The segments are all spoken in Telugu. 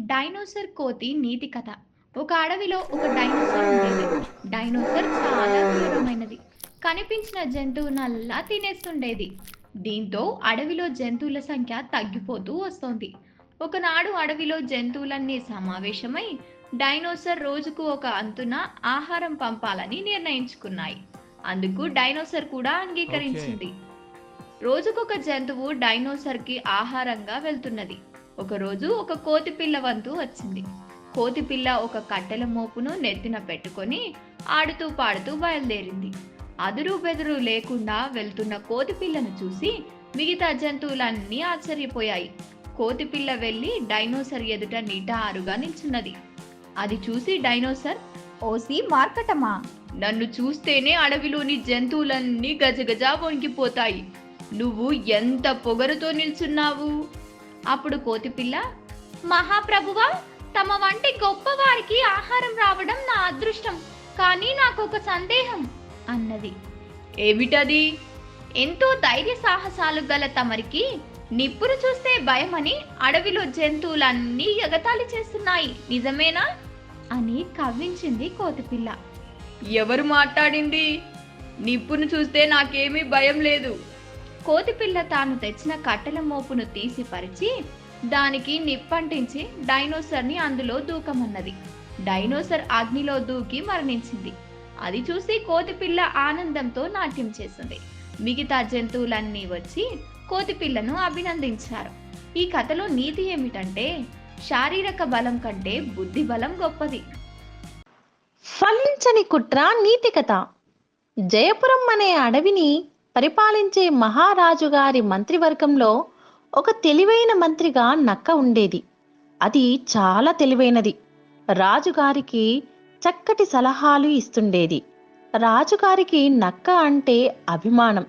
డైనోసర్ కోతి నీతి కథ. ఒక అడవిలో ఒక డైనోసర్ ఉండేది. డైనోసర్ చాలా క్రూరమైనది కనిపించిన జంతువునల్లా తినేస్తుండేది. దీంతో అడవిలో జంతువుల సంఖ్య తగ్గిపోతూ వస్తోంది. ఒకనాడు అడవిలో జంతువులన్నీ సమావేశమై డైనోసర్ రోజుకు ఒక అంతున ఆహారం పంపాలని నిర్ణయించుకున్నాయి. అందుకు డైనోసర్ కూడా అంగీకరించింది. రోజుకొక జంతువు డైనోసర్కి ఆహారంగా వెళ్తున్నది. ఒకరోజు ఒక కోతి పిల్ల వంతు వచ్చింది. కోతి పిల్ల ఒక కట్టెల మోపును నెత్తిన పెట్టుకొని ఆడుతూ పాడుతూ బయలుదేరింది. అదురు బెదురు లేకుండా వెళ్తున్న కోతి పిల్లను చూసి మిగతా జంతువులన్నీ ఆశ్చర్యపోయాయి. కోతి పిల్ల వెళ్ళి డైనోసర్ ఎదుట నీట ఆరుగా నిల్చున్నది. అది చూసి డైనోసర్ ఓసి మార్కటమా? నన్ను చూస్తేనే అడవిలోని జంతువులన్నీ గజగజ వణికిపోతాయి. నువ్వు ఎంత పొగరుతో నిల్చున్నావు? అప్పుడు కోతిపిల్ల మహాప్రభువా తమ వంటి గొప్పవారికి ఆహారం రావడం నా అదృష్టం కానీ నాకు ఒక సందేహం అన్నది. ఏమిటది? ఎంతో ధైర్య సాహసాలు గల తమరికి నిప్పును చూస్తే భయమని అడవిలో జంతువులన్నీ ఎగతాళి చేస్తున్నాయి నిజమేనా? అని కవ్వించింది కోతిపిల్ల. ఎవరు మాట్లాడింది? నిప్పును చూస్తే నాకేమీ భయం లేదు. కోతిపిల్ల తాను తెచ్చిన కట్టెల మోపును తీసి పరిచి దానికి నిప్పంటించి డైనోసర్ని అందులో దూకమన్నది. డైనోసర్ అగ్నిలో దూకి మరణించింది. అది చూసి కోతిపిల్ల ఆనందంతో నాట్యం చేసింది. మిగతా జంతువులన్నీ వచ్చి కోతిపిల్లను అభినందించారు. ఈ కథలో నీతి ఏమిటంటే శారీరక బలం కంటే బుద్ధి బలం గొప్పది. ఫలించని కుట్ర నీతి కథ. జయపురం అనే అడవిని పరిపాలించే మహారాజు గారి మంత్రివర్గంలో ఒక తెలివైన మంత్రిగా నక్క ఉండేది. అది చాలా తెలివైనది. రాజుగారికి చక్కటి సలహాలు ఇస్తుండేది. రాజుగారికి నక్క అంటే అభిమానం.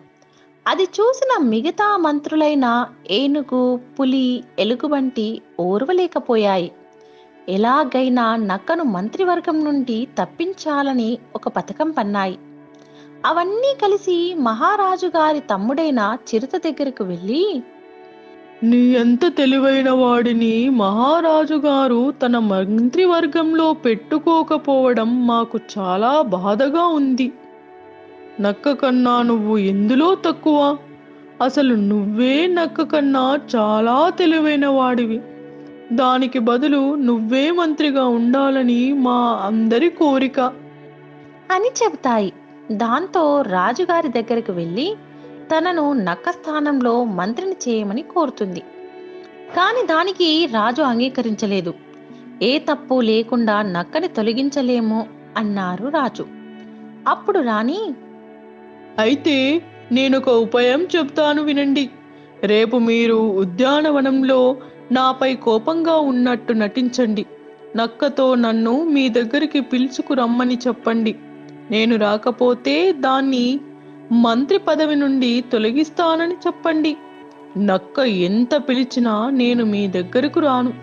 అది చూసిన మిగతా మంత్రులైన ఏనుగు పులి ఎలుగుబంటి ఓర్వలేకపోయాయి. ఎలాగైనా నక్కను మంత్రివర్గం నుండి తప్పించాలని ఒక పథకం పన్నాయి. అవన్నీ కలిసి మహారాజు గారి తమ్ముడైన చిరుత దగ్గరకు వెళ్ళి నీ ఎంత తెలివైన వాడిని మహారాజు గారు తన మంత్రివర్గంలో పెట్టుకోకపోవడం మాకు చాలా బాధగా ఉంది. నక్క కన్నా నువ్వు ఎందులో తక్కువ? అసలు నువ్వే నక్క కన్నా చాలా తెలివైన వాడివి. దానికి బదులు నువ్వే మంత్రిగా ఉండాలని మా అందరి కోరిక. అని చెబుతాయి. దాంతో రాజుగారి దగ్గరికి వెళ్ళి తనను నక్క స్థానంలో మంత్రిని చేయమని కోరుతుంది. కాని దానికి రాజు అంగీకరించలేదు. ఏ తప్పు లేకుండా నక్కని తొలగించలేము అన్నారు రాజు. అప్పుడు రాణి అయితే నేనొక ఉపాయం చెప్తాను వినండి. రేపు మీరు ఉద్యానవనంలో నాపై కోపంగా ఉన్నట్టు నటించండి. నక్కతో నన్ను మీ దగ్గరికి పిలుచుకురమ్మని చెప్పండి. నేను రాకపోతే దాన్ని మంత్రి పదవి నుండి తొలగిస్తానని చెప్పండి. నక్క ఎంత పిలిచినా నేను మీ దగ్గరకు రాను.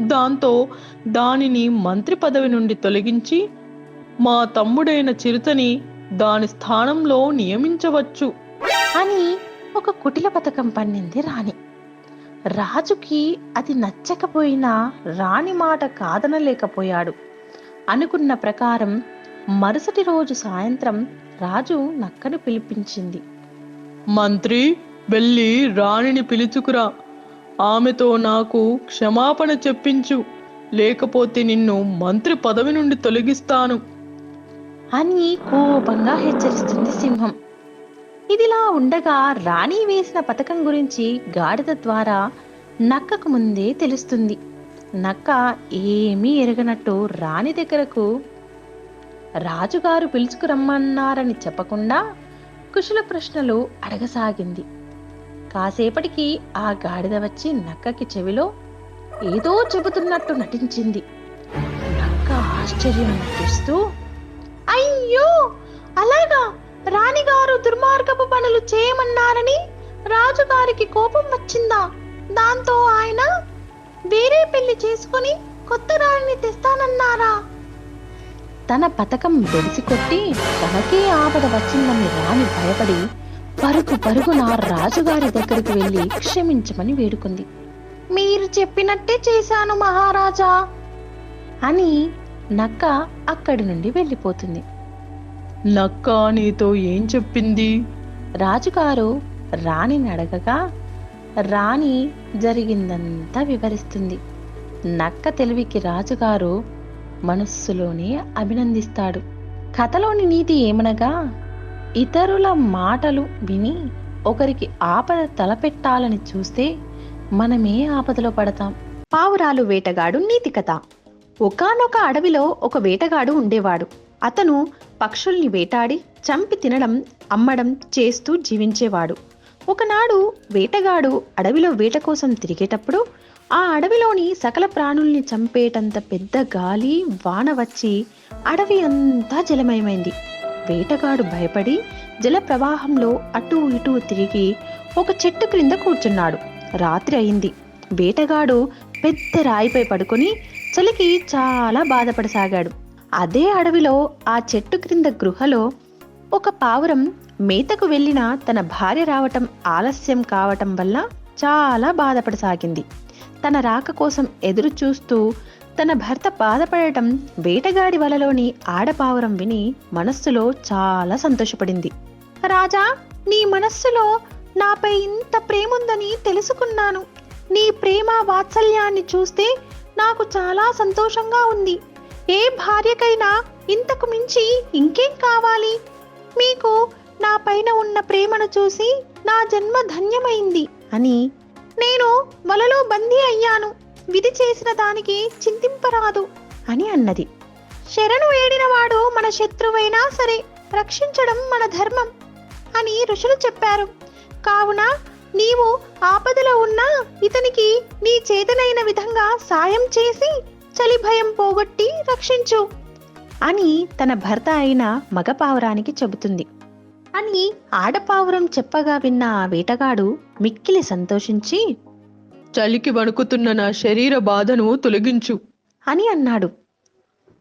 దాంతో దానిని మంత్రి పదవి నుండి తొలగించి మా తమ్ముడైన చిరుతని దాని స్థానంలో నియమించవచ్చు. అని ఒక కుటిల పథకం పన్నింది రాణి. రాజుకి అది నచ్చకపోయినా రాణి మాట కాదనలేకపోయాడు. అనుకున్న ప్రకారం మరుసటి రోజు సాయంత్రం రాజు నక్కను పిలిపించింది. మంత్రి వెళ్ళి రాణిని పిలుచుకురా. ఆమెతో నాకు క్షమాపణ చెప్పించు. లేకపోతే నిన్ను మంత్రి పదవి నుండి తొలగిస్తాను. అని కోపంగా హెచ్చరిస్తుంది సింహం. ఇదిలా ఉండగా రాణి వేసిన పథకం గురించి గాడిద ద్వారా నక్కకు ముందే తెలుస్తుంది. నక్క ఏమీ ఎరగనట్టు రాణి దగ్గరకు రాజుగారు పిలుచుకురమ్మన్నారని చెప్పకుండా కుశల ప్రశ్నలు అడగసాగింది. కాసేపటికి ఆ గాడిద వచ్చి నక్కకి చెవిలో ఏదో చెబుతున్నట్టు నటించింది. నక్క ఆశ్చర్యం నటిస్తూ అయ్యో! అలాగా! రాణిగారు దుర్మార్గపు పనులు చేయమన్నారని రాజుగారికి కోపం వచ్చిందా? దాంతో ఆయన వేరే పెళ్ళి చేసుకుని కొత్త రాణిని తెస్తానన్నారా? తన పథకం బెడిసికొట్టి తనకే ఆపద వచ్చిందని రాణి భయపడి పరుగు పరుగున రాజుగారి దగ్గరికి వెళ్ళి క్షమించమని వేడుకుంది. మీరు చెప్పినట్టే చేశాను మహారాజా అని నక్క అక్కడి నుండి వెళ్ళిపోతుంది. నక్క నీతో ఏం చెప్పింది? రాజుగారు రాణిని అడగగా రాణి జరిగిందంతా వివరిస్తుంది. నక్క తెలివికి రాజుగారు మనస్సులోనే అభినందిస్తాడు. కథలోని నీతి ఏమనగా ఇతరుల మాటలు విని ఒకరికి ఆపద తలపెట్టాలని చూస్తే మనమే ఆపదలో పడతాం. పావురాలు వేటగాడు నీతి కథ. ఒకానొక అడవిలో ఒక వేటగాడు ఉండేవాడు. అతను పక్షుల్ని వేటాడి చంపి తినడం అమ్మడం చేస్తూ జీవించేవాడు. ఒకనాడు వేటగాడు అడవిలో వేట కోసం తిరిగేటప్పుడు ఆ అడవిలోని సకల ప్రాణుల్ని చంపేటంత పెద్ద గాలి వాన వచ్చి అడవి అంతా జలమయమైంది. వేటగాడు భయపడి జల ప్రవాహంలో అటూ ఇటూ తిరిగి ఒక చెట్టు క్రింద కూర్చున్నాడు. రాత్రి అయింది. వేటగాడు పెద్ద రాయిపై పడుకొని చలికి చాలా బాధపడసాగాడు. అదే అడవిలో ఆ చెట్టు క్రింద గృహలో ఒక పావురం మేతకు వెళ్ళిన తన భార్య రావటం ఆలస్యం కావటం వల్ల చాలా బాధపడసాగింది. తన రాక కోసం ఎదురు చూస్తూ తన భర్త బాధపడటం వేటగాడి వలలోని ఆడపావురం విని మనస్సులో చాలా సంతోషపడింది. రాజా నీ మనస్సులో నాపై ఇంత ప్రేముందని తెలుసుకున్నాను. నీ ప్రేమ వాత్సల్యాన్ని చూస్తే నాకు చాలా సంతోషంగా ఉంది. ఏ భార్యకైనా ఇంతకు మించి ఇంకేం కావాలి? మీకు నా పైన ఉన్న ప్రేమను చూసి నా జన్మ ధన్యమైంది అని నేను వలలో బందీ అయ్యాను. విధి చేసిన దానికి చింతింపరాదు అని అన్నది. శరణు వేడినవాడు మన శత్రువైనా సరే రక్షించడం మన ధర్మం అని ఋషులు చెప్పారు. కావున నీవు ఆపదలో ఉన్నా ఇతనికి నీ చేతనైన విధంగా సాయం చేసి చలి భయం పోగొట్టి రక్షించు అని తన భర్త అయిన మగపావురానికి చెబుతుంది. అని ఆడపావురం చెప్పగా విన్న ఆ వేటగాడు మిక్కిలి సంతోషించి చలికి వణుకుతున్న నా శరీర బాధను తొలగించు. అని అన్నాడు.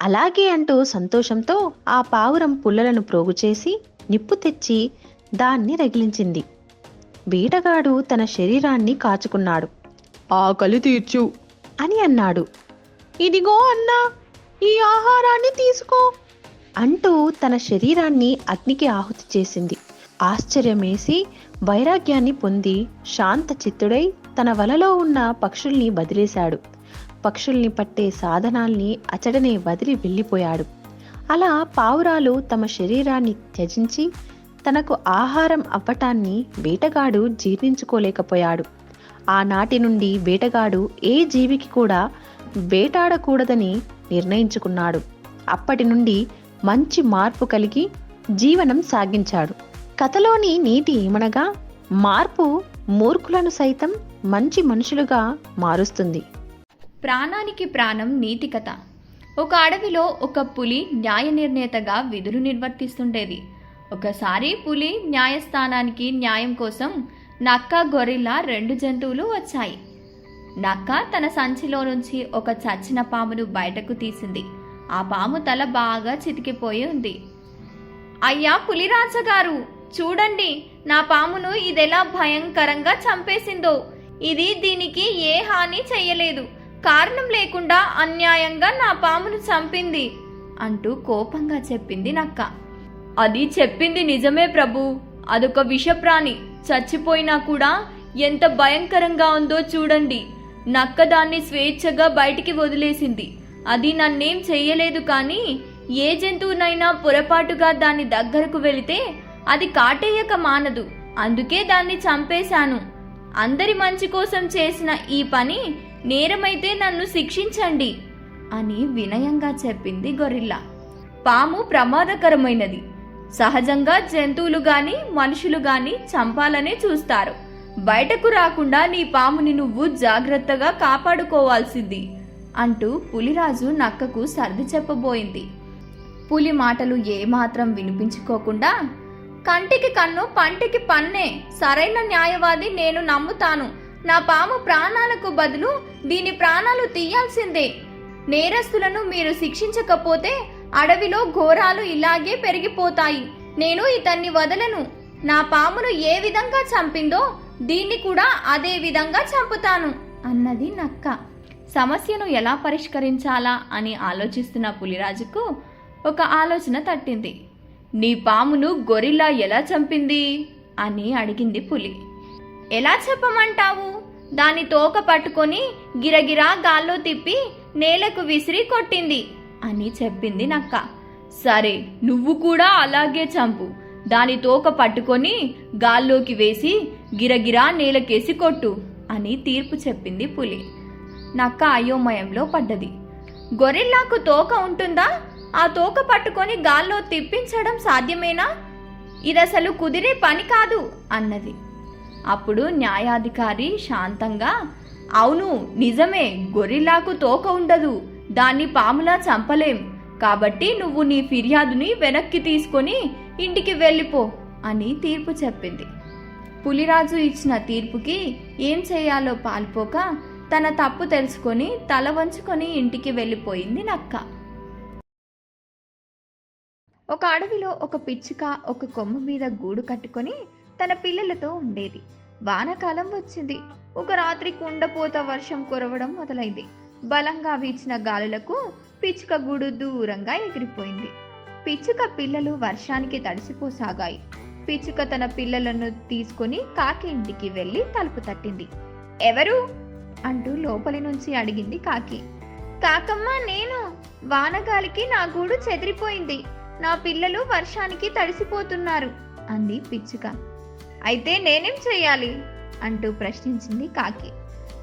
అలాగే అంటూ సంతోషంతో ఆ పావురం పుల్లలను ప్రోగు చేసి నిప్పు తెచ్చి దాన్ని రగిలించింది. వేటగాడు తన శరీరాన్ని కాచుకున్నాడు. ఆకలి తీర్చు. అని అన్నాడు. ఇదిగో అన్నా ఈ ఆహారాన్ని తీసుకో. అంటూ తన శరీరాన్ని అగ్నికి ఆహుతి చేసింది. ఆశ్చర్యమేసి వైరాగ్యాన్ని పొంది శాంత చిత్తుడై తన వలలో ఉన్న పక్షుల్ని వదిలేశాడు. పక్షుల్ని పట్టే సాధనాల్ని అచడనే వదిలి వెళ్ళిపోయాడు. అలా పావురాలు తమ శరీరాన్ని త్యజించి తనకు ఆహారం అవ్వటాన్ని వేటగాడు జీర్ణించుకోలేకపోయాడు. ఆనాటి నుండి వేటగాడు ఏ జీవికి కూడా వేటాడకూడదని నిర్ణయించుకున్నాడు. అప్పటి నుండి మంచి మార్పు కలిగి జీవనం సాగించాడు. కథలోని నీతి ఏమనగా మార్పు మూర్ఖులను సైతం మంచి మనుషులుగా మారుస్తుంది. ప్రాణానికి ప్రాణం నీతి కథ. ఒక అడవిలో ఒక పులి న్యాయ నిర్ణేతగా విధులు నిర్వర్తిస్తుండేది. ఒకసారి పులి న్యాయస్థానానికి న్యాయం కోసం నక్క గొరిల్లా రెండు జంతువులు వచ్చాయి. నక్క తన సంచిలో నుంచి ఒక చచ్చిన పామును బయటకు తీసింది. ఆ పాము తల బాగా చితికిపోయి ఉంది. అయ్యా పులిరాజగారు చూడండి నా పామును ఇదెలా భయంకరంగా చంపేసిందో. ఇది దీనికి ఏ హాని చెయ్యలేదు కారణం లేకుండా అన్యాయంగా నా పామును చంపింది అంటూ కోపంగా చెప్పింది నక్క. అది చెప్పింది నిజమే ప్రభు. అదొక విషప్రాణి. చచ్చిపోయినా కూడా ఎంత భయంకరంగా ఉందో చూడండి. నక్క దాన్ని స్వేచ్ఛగా బయటికి వదిలేసింది. అది నన్నేం చెయ్యలేదు కానీ ఏ జంతువునైనా పొరపాటుగా దాని దగ్గరకు వెళితే అది కాటేయక మానదు. అందుకే దాన్ని చంపేశాను. అందరి మంచి కోసం చేసిన ఈ పని నేరమైతే నన్ను శిక్షించండి అని వినయంగా చెప్పింది గొరిల్లా. పాము ప్రమాదకరమైనది. సహజంగా జంతువులు గాని మనుషులు గాని చంపాలనే చూస్తారు. బయటకు రాకుండా నీ పాముని నువ్వు జాగ్రత్తగా కాపాడుకోవాల్సింది. అంటూ పులిరాజు నక్కకు సర్ది చెప్పబోయింది. పులి మాటలు ఏమాత్రం వినిపించుకోకుండా కంటికి కన్ను పంటికి పన్నే సరైన న్యాయవాది నేను నమ్ముతాను. నా పాము ప్రాణాలకు బదులు దీని ప్రాణాలు తీయాల్సిందే. నేరస్తులను మీరు శిక్షించకపోతే అడవిలో ఘోరాలు ఇలాగే పెరిగిపోతాయి. నేను ఇతన్ని వదలను. నా పామును ఏ విధంగా చంపిందో దీన్ని కూడా అదే విధంగా చంపుతాను అన్నది నక్క. సమస్యను ఎలా పరిష్కరించాలా అని ఆలోచిస్తున్న పులిరాజుకు ఒక ఆలోచన తట్టింది. నీ పామును గొరిల్లా ఎలా చంపింది? అని అడిగింది పులి. ఎలా చెప్పమంటావు? దాని తోక పట్టుకొని గిరగిరా గాల్లో తిప్పి నేలకు విసిరి కొట్టింది అని చెప్పింది నక్క. సరే నువ్వు కూడా అలాగే చంపు. దాని తోక పట్టుకొని గాల్లోకి వేసి గిరగిరా నేలకేసి కొట్టు అని తీర్పు చెప్పింది పులి. నక్క అయోమయంలో పడ్డది. గొరిల్లాకు తోక ఉంటుందా? ఆ తోక పట్టుకొని గాల్లో తిప్పించడం సాధ్యమేనా? ఇదసలు కుదిరే పని కాదు అన్నది. అప్పుడు న్యాయాధికారి శాంతంగా అవును నిజమే గొరిల్లాకు తోక ఉండదు దాన్ని పాములా చంపలేం కాబట్టి నువ్వు నీ ఫిర్యాదుని వెనక్కి తీసుకొని ఇంటికి వెళ్ళిపో అని తీర్పు చెప్పింది. పులిరాజు ఇచ్చిన తీర్పుకి ఏం చేయాలో పాల్పోక తన తప్పు తెలుసుకొని తల వంచుకొని ఇంటికి వెళ్ళిపోయింది నక్క. ఒక అడవిలో ఒక పిచ్చుక ఒక కొమ్మ మీద గూడు కట్టుకొని తన పిల్లలతో ఉండేది. వానకాలం వచ్చింది. ఒక రాత్రి కుండపోత వర్షం కురవడం మొదలైంది. బలంగా వీచిన గాలులకు పిచ్చుక గూడు దూరంగా ఎగిరిపోయింది. పిచ్చుక పిల్లలు వర్షానికి తడిసిపోసాగాయి. పిచ్చుక తన పిల్లలను తీసుకొని కాకి ఇంటికి వెళ్ళి తలుపు తట్టింది. ఎవరు? అంటూ లోపలి నుంచి అడిగింది కాకి. కాకమ్మ నేను వానగాలికి నా గూడు చెదిరిపోయింది. నా పిల్లలు వర్షానికి తడిసిపోతున్నారు అంది పిచ్చుక. అయితే నేనేం చేయాలి అంటూ ప్రశ్నించింది కాకి.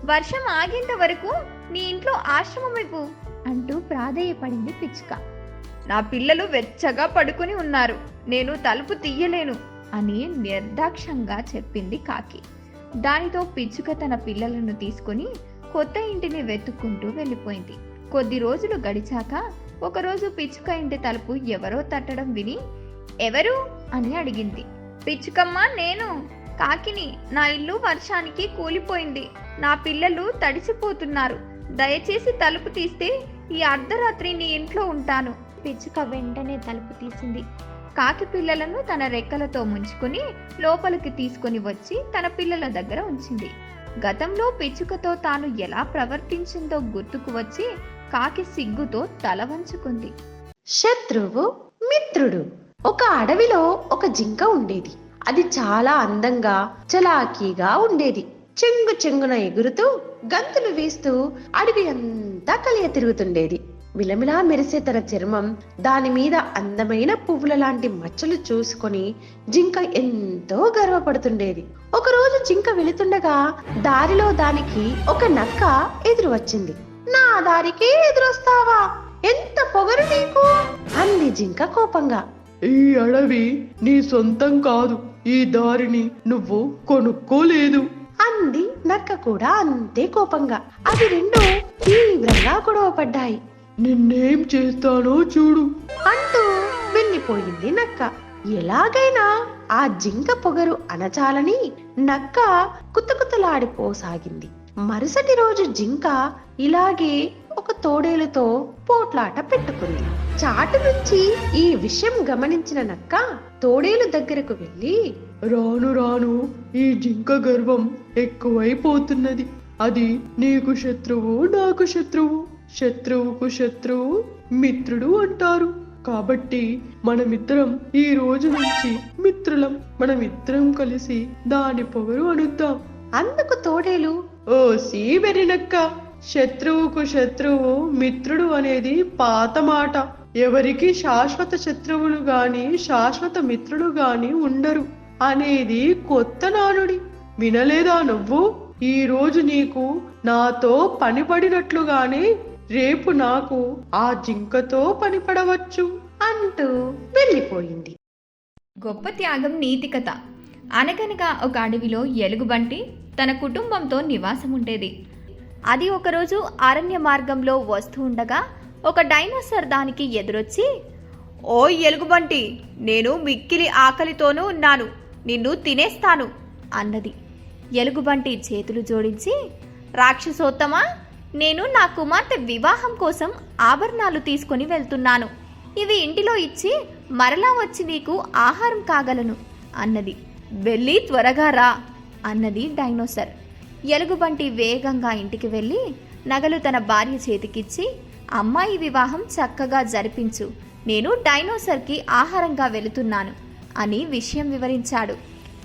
వర్షం ఆగేంత వరకు నీ ఇంట్లో ఆశ్రమం ఇవ్వు అంటూ ప్రాధేయపడింది పిచ్చుక. నా పిల్లలు వెచ్చగా పడుకుని ఉన్నారు. నేను తలుపు తీయలేను అని నిర్దాక్షంగా చెప్పింది కాకి. దానితో పిచ్చుక తన పిల్లలను తీసుకుని కొత్త ఇంటిని వెతుక్కుంటూ వెళ్ళిపోయింది. కొద్ది రోజులు గడిచాక ఒకరోజు పిచ్చుక ఇంటి తలుపు ఎవరో తట్టడం విని ఎవరు? అని అడిగింది. పిచ్చుకమ్మ నేను. కాకిని నా ఇల్లు వర్షానికి కూలిపోయింది. నా పిల్లలు తడిసిపోతున్నారు. దయచేసి తలుపు తీస్తే ఈ అర్ధరాత్రి నీ ఇంట్లో ఉంటాను. పిచ్చుక వెంటనే తలుపు తీసింది. కాకి పిల్లలను తన రెక్కలతో ముంచుకొని లోపలికి తీసుకొని వచ్చి తన పిల్లల దగ్గర ఉంచింది. గతంలో పిచ్చుకతో తాను ఎలా ప్రవర్తించిందో గుర్తుకు వచ్చి కాకి సిగ్గుతో తల వంచుకుంది. శత్రువు మిత్రుడు. ఒక అడవిలో ఒక జింక ఉండేది. అది చాలా అందంగా చలాకీగా ఉండేది. చెంగు చెంగున ఎగురుతూ గంతులు వేస్తూ అడవి అంతా కలియ తిరుగుతుండేది. మిలమిలా మెరిసే తన చర్మం దాని మీద అందమైన పువ్వుల లాంటి మచ్చలు చూసుకొని జింక ఎంతో గర్వపడుతుండేది. ఒకరోజు జింక వెళుతుండగా దారిలో దానికి ఒక నక్క ఎదురు వచ్చింది. నా దారికి ఎదురొస్తావా? ఎంత పొగరు నీకు? అంది జింక కోపంగా. ఈ అడవి నీ సొంతం కాదు. ఈ దారిని నువ్వు కొనుక్కోలేదు. అంది నక్క కూడా అంతే కోపంగా. అవి రెండు తీవ్రంగా గొడవ పడ్డాయి నిన్నేం చేస్తానో చూడు. అంటూ వెళ్ళిపోయింది నక్క. ఎలాగైనా ఆ జింక పొగరు అనచాలని నక్క కుతకుతలాడిపోసాగింది. మరుసటి రోజు జింక ఇలాగే ఒక తోడేలుతో పోట్లాట పెట్టుకుంది. చాటు నుంచి ఈ విషయం గమనించిన నక్క తోడేలు దగ్గరకు వెళ్ళి రాను రాను ఈ జింక గర్వం ఎక్కువైపోతున్నది. అది నీకు శత్రువు నాకు శత్రువు. శత్రువుకు శత్రువు మిత్రుడు అంటారు. కాబట్టి మనమిద్దరం ఈ రోజు నుంచి మిత్రులం. మనమిద్దరం కలిసి దాని పొగరు అనుద్దాం అందుకు తోడేలు. ఓ సీ వెరినక్క శత్రువుకు శత్రువు మిత్రుడు అనేది పాత మాట. ఎవరికి శాశ్వత శత్రువులు గాని శాశ్వత మిత్రులు గాని ఉండరు. అనేది కొత్త నానుడి. వినలేదా నువ్వు? ఈ రోజు నీకు నాతో పని పడినట్లుగానే రేపు నాకు ఆ జింకతో పనిపడవచ్చు అంటూ వెళ్ళిపోయింది. గొప్ప త్యాగం నీతి కథ. అనగనగా ఒక అడవిలో ఎలుగుబంటి తన కుటుంబంతో నివాసం ఉండేది అది ఒకరోజు అరణ్య మార్గంలో వస్తూ ఉండగా ఒక డైనోసర్ దానికి ఎదురొచ్చి ఓ ఎలుగుబంటి నేను మిక్కిలి ఆకలితోనూ ఉన్నాను. నిన్ను తినేస్తాను అన్నది. ఎలుగుబంటి చేతులు జోడించి రాక్షసోత్తమా నేను నా కుమార్తె వివాహం కోసం ఆభరణాలు తీసుకొని వెళ్తున్నాను. ఇవి ఇంటిలో ఇచ్చి మరలా వచ్చి నీకు ఆహారం కాగలను అన్నది. వెళ్ళి త్వరగా రా అన్నది డైనోసర్. ఎలుగుబంటి వేగంగా ఇంటికి వెళ్ళి నగలు తన భార్య చేతికిచ్చి అమ్మాయి వివాహం చక్కగా జరిపించు నేను డైనోసర్కి ఆహారంగా వెళుతున్నాను అని విషయం వివరించాడు.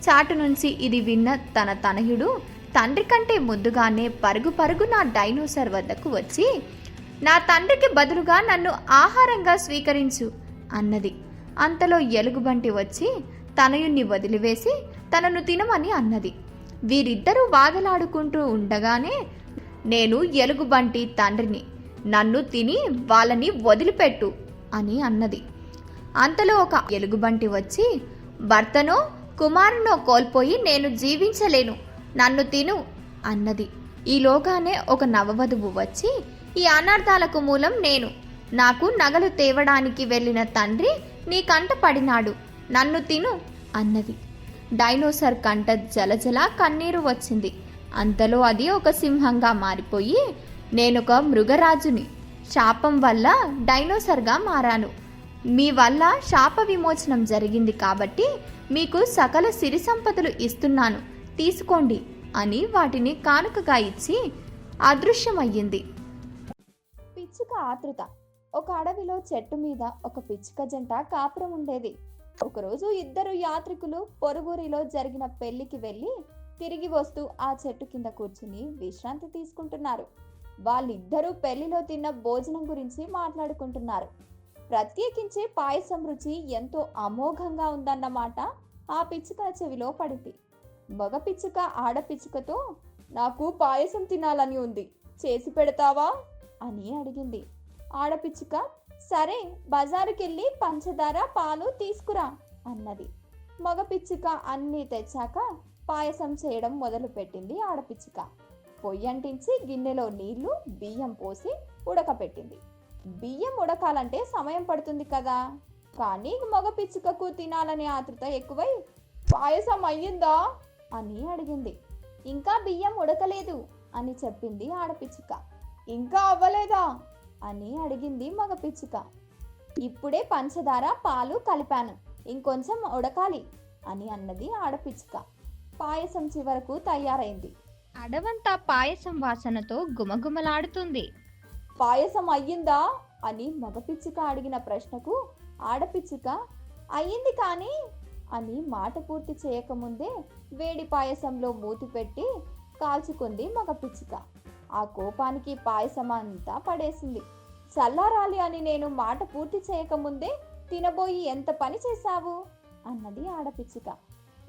చాటు నుంచి ఇది విన్న తన తనయుడు తండ్రి కంటే ముందుగానే పరుగు పరుగు నా డైనోసర్ వద్దకు వచ్చి నా తండ్రికి బదులుగా నన్ను ఆహారంగా స్వీకరించు అన్నది. అంతలో ఎలుగుబంటి వచ్చి తనయుణ్ణి వదిలివేసి తనను తినమని అన్నది. వీరిద్దరూ వాదలాడుకుంటూ ఉండగానే నేను ఎలుగుబంటి తండ్రిని నన్ను తిని వాళ్ళని వదిలిపెట్టు అని అన్నది. అంతలో ఒక ఎలుగుబంటి వచ్చి భర్తనో కుమారునో కోల్పోయి నేను జీవించలేను. నన్ను తిను అన్నది. ఈలోగానే ఒక నవవధువు వచ్చి ఈ అనర్థాలకు మూలం నేను. నాకు నగలు తేవడానికి వెళ్ళిన తండ్రి నీ కంట పడినాడు నన్ను తిను అన్నది. డైనోసర్ కంట జలజల కన్నీరు వచ్చింది. అంతలో అది ఒక సింహంగా మారిపోయి నేనొక మృగరాజుని. శాపం వల్ల డైనోసర్గా మారాను. మీ వల్ల శాప విమోచనం జరిగింది కాబట్టి మీకు సకల సిరి సంపదలు ఇస్తున్నాను. తీసుకోండి అని వాటిని కానుకగా ఇచ్చి అదృశ్యమయ్యింది. పిచ్చుక ఆతృత ఒక అడవిలో చెట్టు మీద ఒక పిచ్చుక జంట కాపురం ఉండేది. ఒకరోజు ఇద్దరు యాత్రికులు పొరుగురిలో జరిగిన పెళ్ళికి వెళ్ళి తిరిగి వస్తూ ఆ చెట్టు కింద కూర్చుని విశ్రాంతి తీసుకుంటున్నారు. వాళ్ళిద్దరూ పెళ్ళిలో తిన్న భోజనం గురించి మాట్లాడుకుంటున్నారు. ప్రత్యేకించి పాయసం రుచి ఎంతో అమోఘంగా ఉందన్నమాట ఆ పిచ్చుక చెవిలో పడింది. మగ పిచ్చుక ఆడపిచ్చుకతో నాకు పాయసం తినాలని ఉంది చేసి పెడతావా? అని అడిగింది. ఆడపిచ్చుక సరే బజారుకెళ్ళి పంచదార పాలు తీసుకురా అన్నది. మగ పిచ్చుక అన్నీ తెచ్చాక పాయసం చేయడం మొదలుపెట్టింది ఆడపిచ్చుక పొయ్యి అంటించి గిన్నెలో నీళ్ళు బియ్యం పోసి ఉడకపెట్టింది. బియ్యం ఉడకాలంటే సమయం పడుతుంది కదా. కానీ మగ పిచ్చుకకు తినాలనే ఆతృత ఎక్కువై పాయసం అయ్యిందా? అని అడిగింది. ఇంకా బియ్యం ఉడకలేదు అని చెప్పింది ఆడపిచ్చుక ఇంకా అవ్వలేదా? అని అడిగింది మగ పిచ్చుక. ఇప్పుడే పంచదార పాలు కలిపాను. ఇంకొంచెం ఉడకాలి అని అన్నది ఆడపిచ్చుక పాయసం చివరకు తయారైంది. అడవంతా పాయసం వాసనతో గుమగుమలాడుతుంది. పాయసం అయ్యిందా? అని మగ పిచ్చుక అడిగిన ప్రశ్నకు ఆడపిచ్చుక అయ్యింది కానీ అని మాట పూర్తి చేయకముందే వేడి పాయసంలో మూతి పెట్టి కాల్చుకుంది మగ పిచ్చుక. ఆ కోపానికి పాయసం అంతా పడేసింది. చల్లారాలి అని నేను మాట పూర్తి చేయకముందే తినబోయి ఎంత పని చేశావు? అన్నది ఆడపిచ్చుక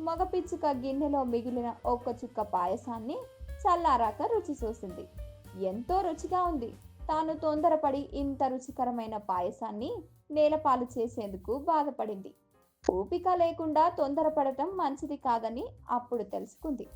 మగ పిచ్చుక గిన్నెలో మిగిలిన ఒక్క చుక్క పాయసాన్ని చల్లారాక రుచి చూసింది. ఎంతో రుచిగా ఉంది. తాను తొందరపడి ఇంత రుచికరమైన పాయసాన్ని నేలపాలు చేసేందుకు బాధపడింది. ఓపిక లేకుండా తొందరపడటం మంచిది కాదని అప్పుడు తెలుసుకుంది.